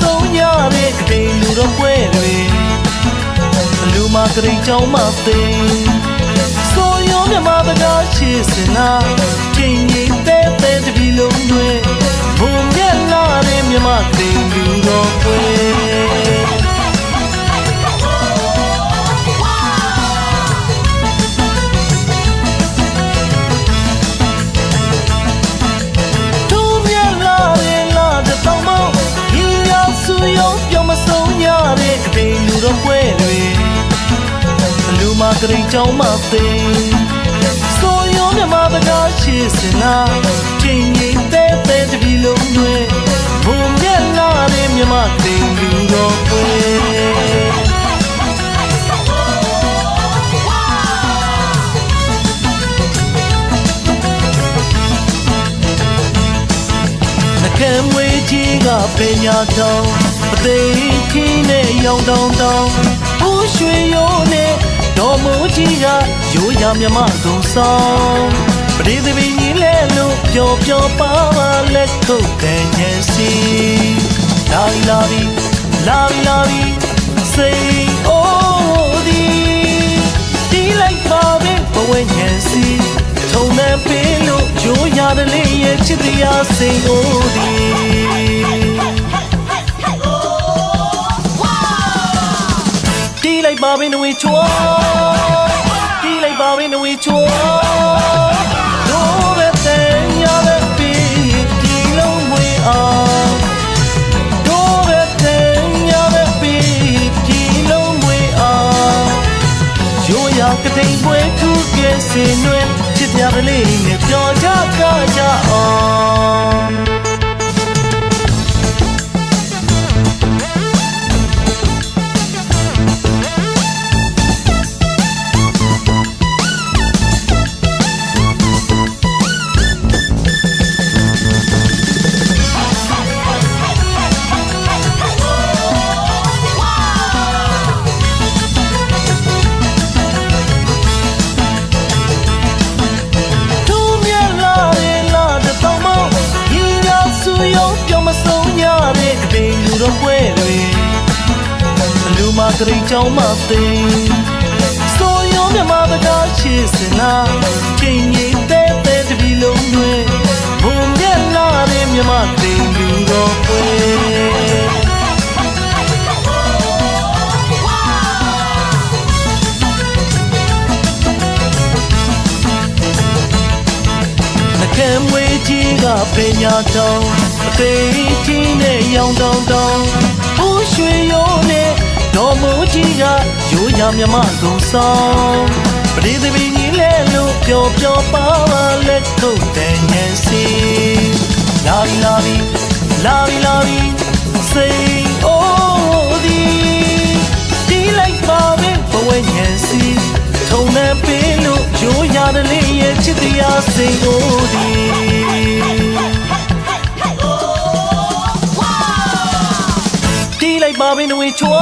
ဆုံးရတဲ့ဒီလူတော်ပွဲတွေလူမကရိတ်ချောင်းမသိဆိုရုံမြမတကားရှိစင်လား မကရိန်ကြောင်းမသိဆိုရောမြမတကားရှိစင်နာချိန်ကြီးတဲတဲတပြီလုံးတွေဘုံမြက်လာတဲ့မြမကရိန်လူတော်ပွဲနှကဲမွေးကြီးကပညာတောင်းအသေးခင်းနဲ့ရောင်တောင်းတောင်းဦးရွှေရိုးနဲ့ ဒေါ်မိုးကြီးကရိုးရမြမကုံဆောင်ပရိသေပင်ကြီးလဲလို့ပျော်ပျော်ပါပါလက်ခုပ်တဲ့ညံစီလာပြီလာပြီလာပြီလာပြီစိတ်အိုးဒီဒီလိုက်ပါပဲဘဝညံစီထုံနေပြီလို့ရိုးရတယ်လေးရဲ့ချစ်တရားစိတ်အိုးဒီ ပါဘင်းတွေချွာတီးလိုက်ပါဘင်းတွေချွာတို့ပဲတဲ့ရတဲ့ပြီဒီလုံးမွေအောင်တို့ပဲတဲ့ရတဲ့ပြီဒီလုံးမွေအောင်ရိုးရကတိန်ပွဲခုကဲစင်ွယ်ချစ်ပြကလေးနဲ့ပျော်ကြကြကြအောင် လူမကရိန်ကြောင်းမသိဆိုရောမြမတကားရှိစင်နာချိန်ကြီးတဲတဲတပြီလုံးတွေဘုံမြက်လာတဲ့မြမကရိန်လူတော်ပွဲနှကဲမွေးကြီးကပညာတောင်းအသေးကြီးနဲ့ရောင်တောင်းတောင်းဦးရွှေရိုးနဲ့ ဒေါ်မိုးကြီးကရိုးရမြမကုံဆောင်ပရိသေပင်ကြီးလဲလို့ပျော်ပျော်ပါပါလက်ခုပ်တဲ့ညံစီလာပြီလာပြီလာပြီလာပြီစိတ်အိုးဒီဒီလိုက်ပါပဲဘဝညံစီထုံနေပြီလို့ရိုးရတယ်လေးရဲ့ချစ်တရားစိတ်အိုးဒီ တီးလိုက်ပါဘင်းတွေချွာ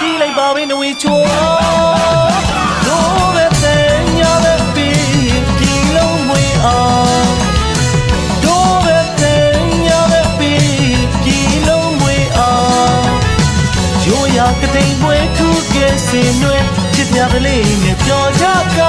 တီးလိုက်ပါဘင်းတွေချွာတို့ပဲတဲ့ညပဲပြီဒီလုံးမွေအောင်တို့ပဲတဲ့ညပဲပြီဒီလုံးမွေအောင်ရိုးရကတိန်ပွဲခုကဲစင်ွယ်ချစ်ပြကလေးနဲ့ပျော်ကြကြ